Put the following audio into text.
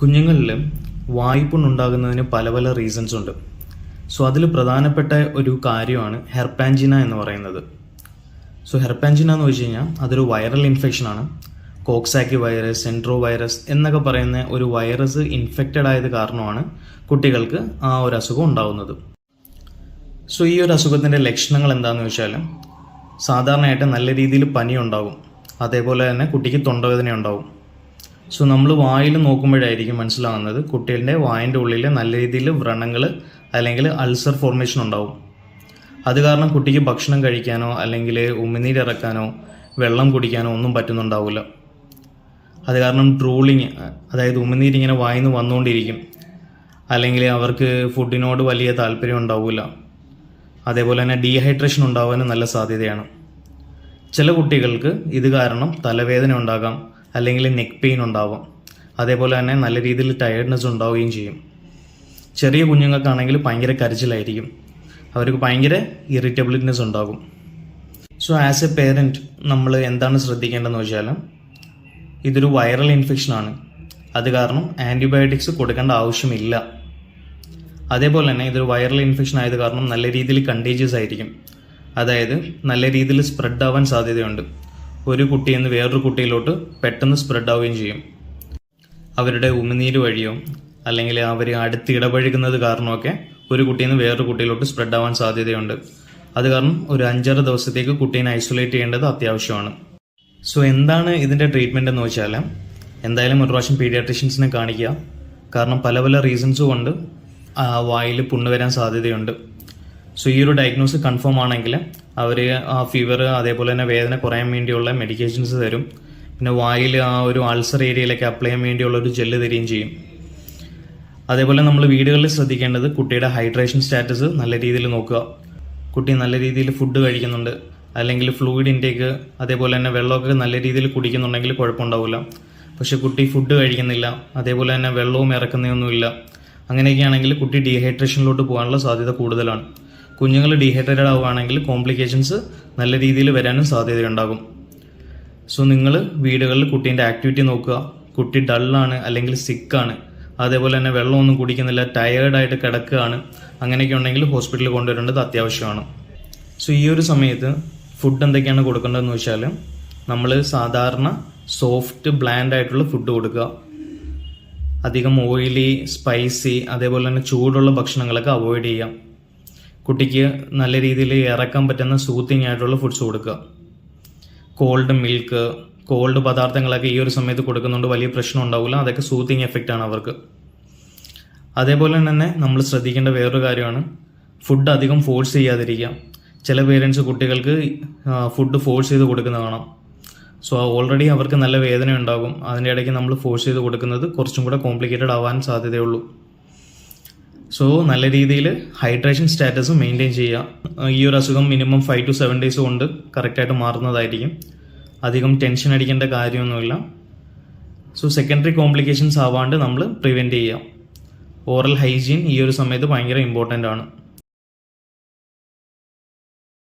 കുഞ്ഞുങ്ങളിൽ വായ്പുണ്ണുണ്ടാകുന്നതിന് പല പല റീസൺസ് ഉണ്ട്. സോ അതിൽ പ്രധാനപ്പെട്ട ഒരു കാര്യമാണ് ഹെർപ്പാൻജിന എന്ന് പറയുന്നത്. സോ ഹെർപ്പാൻജിന എന്ന് വെച്ച് കഴിഞ്ഞാൽ അതൊരു വൈറൽ ഇൻഫെക്ഷനാണ് കോക്സാക്കി വൈറസ് സെൻട്രോ വൈറസ് എന്നൊക്കെ പറയുന്ന ഒരു വൈറസ് ഇൻഫെക്റ്റഡ് ആയത് കാരണമാണ് കുട്ടികൾക്ക് ആ ഒരു അസുഖം ഉണ്ടാകുന്നത് സോ ഈ ഒരു അസുഖത്തിന്റെ ലക്ഷണങ്ങൾ എന്താണെന്ന് വെച്ചാൽ സാധാരണയായിട്ട് നല്ല രീതിയിൽ പനി ഉണ്ടാകും അതേപോലെ തന്നെ കുട്ടിക്ക് തൊണ്ടവേദന ഉണ്ടാകും സോ നമ്മൾ വായിൽ നോക്കുമ്പോഴായിരിക്കും മനസ്സിലാകുന്നത് കുട്ടികളുടെ വായിന്റെ ഉള്ളിൽ നല്ല രീതിയിൽ വ്രണങ്ങൾ അല്ലെങ്കിൽ അൾസർ ഫോർമേഷൻ ഉണ്ടാവും. അത് കാരണം കുട്ടിക്ക് ഭക്ഷണം കഴിക്കാനോ അല്ലെങ്കിൽ ഉമിനീരിറക്കാനോ വെള്ളം കുടിക്കാനോ ഒന്നും പറ്റുന്നുണ്ടാവില്ല അത് കാരണം ഡ്രൂളിങ് അതായത് ഉമിനീരിങ്ങനെ വായിന്ന് വന്നുകൊണ്ടിരിക്കും അല്ലെങ്കിൽ അവർക്ക് ഫുഡിനോട് വലിയ താല്പര്യം ഉണ്ടാവില്ല അതേപോലെ തന്നെ ഡീഹൈഡ്രേഷൻ ഉണ്ടാവാനും നല്ല സാധ്യതയാണ്. ചില കുട്ടികൾക്ക് ഇത് കാരണം തലവേദന ഉണ്ടാകാം അല്ലെങ്കിൽ നെക്ക് പെയിൻ ഉണ്ടാവാം. അതേപോലെ തന്നെ നല്ല രീതിയിൽ ടയർഡ്നെസ് ഉണ്ടാവുകയും ചെയ്യും. ചെറിയ കുഞ്ഞുങ്ങൾക്കാണെങ്കിൽ ഭയങ്കര കരച്ചിലായിരിക്കും. അവർക്ക് ഭയങ്കര ഇറിറ്റബിലിറ്റിനെസ് ഉണ്ടാകും. സോ ആസ് എ പേരന്റ് നമ്മൾ എന്താണ് ശ്രദ്ധിക്കേണ്ടതെന്ന് വെച്ചാൽ ഇതൊരു വൈറൽ ഇൻഫെക്ഷനാണ് അത് കാരണം ആന്റിബയോട്ടിക്സ് കൊടുക്കേണ്ട ആവശ്യമില്ല. അതേപോലെ തന്നെ ഇതൊരു വൈറൽ ഇൻഫെക്ഷൻ ആയത് കാരണം നല്ല രീതിയിൽ കണ്ടീജിയസ് ആയിരിക്കും. അതായത് നല്ല രീതിയിൽ സ്പ്രെഡ് ആവാൻ സാധ്യതയുണ്ട്. ഒരു കുട്ടിയിൽ നിന്ന് വേറൊരു കുട്ടിയിലോട്ട് പെട്ടെന്ന് സ്പ്രെഡ് ആവുകയും ചെയ്യും. അവരുടെ ഉമിനീര് വഴിയോ അല്ലെങ്കിൽ അവർ അടുത്ത് ഇടപഴകുന്നത് കാരണമൊക്കെ ഒരു കുട്ടിയിൽ നിന്ന് വേറൊരു കുട്ടിയിലോട്ട് സ്പ്രെഡ് ആവാൻ സാധ്യതയുണ്ട്. അത് കാരണം ഒരു അഞ്ചാറ് ദിവസത്തേക്ക് കുട്ടീനെ ഐസൊലേറ്റ് ചെയ്യേണ്ടത് അത്യാവശ്യമാണ്. സോ എന്താണ് ഇതിന്റെ ട്രീറ്റ്മെന്റ് എന്ന് വെച്ചാൽ എന്തായാലും ഒരു പ്രാവശ്യം പീഡിയാട്രിഷ്യൻസിനെ കാണിക്കുക. കാരണം പല പല റീസൺസ് കൊണ്ട് വായിൽ പുണ്ണ് വരാൻ സാധ്യതയുണ്ട്. സോ ഈ ഒരു ഡയഗ്നോസ് കൺഫേം ആണെങ്കിൽ അവർ ആ ഫീവർ അതേപോലെ തന്നെ വേദന കുറയാൻ വേണ്ടിയുള്ള മെഡിക്കേഷൻസ് തരും. പിന്നെ വായിൽ ആ ഒരു അൾസർ ഏരിയയിലൊക്കെ അപ്ലൈ ചെയ്യാൻ വേണ്ടിയുള്ള ഒരു ജെല്ല് തരികയും ചെയ്യും. അതേപോലെ നമ്മൾ വീടുകളിൽ ശ്രദ്ധിക്കേണ്ടത് കുട്ടിയുടെ ഹൈഡ്രേഷൻ സ്റ്റാറ്റസ് നല്ല രീതിയിൽ നോക്കുക. കുട്ടി നല്ല രീതിയിൽ ഫുഡ് കഴിക്കുന്നുണ്ട്. അല്ലെങ്കിൽ ഫ്ലൂയിഡ് ഇൻടേക്ക് അതേപോലെ തന്നെ വെള്ളമൊക്കെ നല്ല രീതിയിൽ കുടിക്കുന്നുണ്ടെങ്കിൽ കുഴപ്പമുണ്ടാവില്ല. പക്ഷെ കുട്ടി ഫുഡ് കഴിക്കുന്നില്ല. അതേപോലെ തന്നെ വെള്ളവും ഇറക്കുന്നതൊന്നുമില്ല. അങ്ങനെയൊക്കെയാണെങ്കിൽ കുട്ടി ഡീഹൈഡ്രേഷനിലോട്ട് പോകാനുള്ള സാധ്യത കൂടുതലാണ്. കുഞ്ഞുങ്ങൾ ഡീഹൈഡ്രേറ്റഡ് ആവുകയാണെങ്കിൽ കോംപ്ലിക്കേഷൻസ് നല്ല രീതിയിൽ വരാനും സാധ്യതയുണ്ടാകും. സോ നിങ്ങൾ വീടുകളിൽ കുട്ടീന്റെ ആക്ടിവിറ്റി നോക്കുക. കുട്ടി ഡള്ളാണ് അല്ലെങ്കിൽ സിക്കാണ് അതേപോലെ തന്നെ വെള്ളമൊന്നും കുടിക്കുന്നില്ല ടയേർഡായിട്ട് കിടക്കുകയാണ്. അങ്ങനെയൊക്കെ ഉണ്ടെങ്കിൽ ഹോസ്പിറ്റലിൽ കൊണ്ടുവരേണ്ടത് അത്യാവശ്യമാണ്. സോ ഈ ഒരു സമയത്ത് ഫുഡ് എന്തൊക്കെയാണ് കൊടുക്കേണ്ടതെന്ന് വെച്ചാൽ നമ്മൾ സാധാരണ സോഫ്റ്റ് ബ്ലാൻഡ് ആയിട്ടുള്ള ഫുഡ് കൊടുക്കുക. അധികം ഓയിലി സ്പൈസി അതേപോലെ തന്നെ ചൂടുള്ള ഭക്ഷണങ്ങളൊക്കെ അവോയ്ഡ് ചെയ്യാം കുട്ടിക്ക് നല്ല രീതിയിൽ ഇറക്കാൻ പറ്റുന്ന സൂത്തിങ് ആയിട്ടുള്ള ഫുഡ്സ് കൊടുക്കുക. കോൾഡ് മിൽക്ക് കോൾഡ് പദാർത്ഥങ്ങളൊക്കെ ഈ ഒരു സമയത്ത് കൊടുക്കുന്നുണ്ട്. വലിയ പ്രശ്നം ഉണ്ടാവില്ല. അതൊക്കെ സൂത്തിങ് എഫക്റ്റ് ആണ് അവർക്ക്. അതേപോലെ തന്നെ നമ്മൾ ശ്രദ്ധിക്കേണ്ട വേറൊരു കാര്യമാണ്. ഫുഡ് അധികം ഫോഴ്സ് ചെയ്യാതിരിക്കുക. ചില പേരൻസ് കുട്ടികൾക്ക് ഫുഡ് ഫോഴ്സ് ചെയ്ത് കൊടുക്കുന്ന കാണാം. സോ ഓൾറെഡി അവർക്ക് നല്ല വേദന ഉണ്ടാകും. അതിന്റെ ഇടയ്ക്ക് നമ്മൾ ഫോഴ്സ് ചെയ്ത് കൊടുക്കുന്നത് കുറച്ചും കൂടെ കോംപ്ലിക്കേറ്റഡ് ആവാൻ സാധ്യതയുള്ളൂ. സോ നല്ല രീതിയിൽ ഹൈഡ്രേഷൻ സ്റ്റാറ്റസ് മെയിന്റെയിൻ ചെയ്യുക. ഈ ഒരു അസുഖം minimum five to seven days കൊണ്ട് കറക്റ്റായിട്ട് മാറുന്നതായിരിക്കും. അധികം ടെൻഷൻ അടിക്കേണ്ട കാര്യമൊന്നുമില്ല. സോ സെക്കൻഡറി കോംപ്ലിക്കേഷൻസ് ആവാണ്ട് നമ്മൾ പ്രിവെന്റ് ചെയ്യുക. ഓറൽ ഹൈജീൻ ഈ ഒരു സമയത്ത് ഭയങ്കര ഇമ്പോർട്ടന്റ് ആണ്.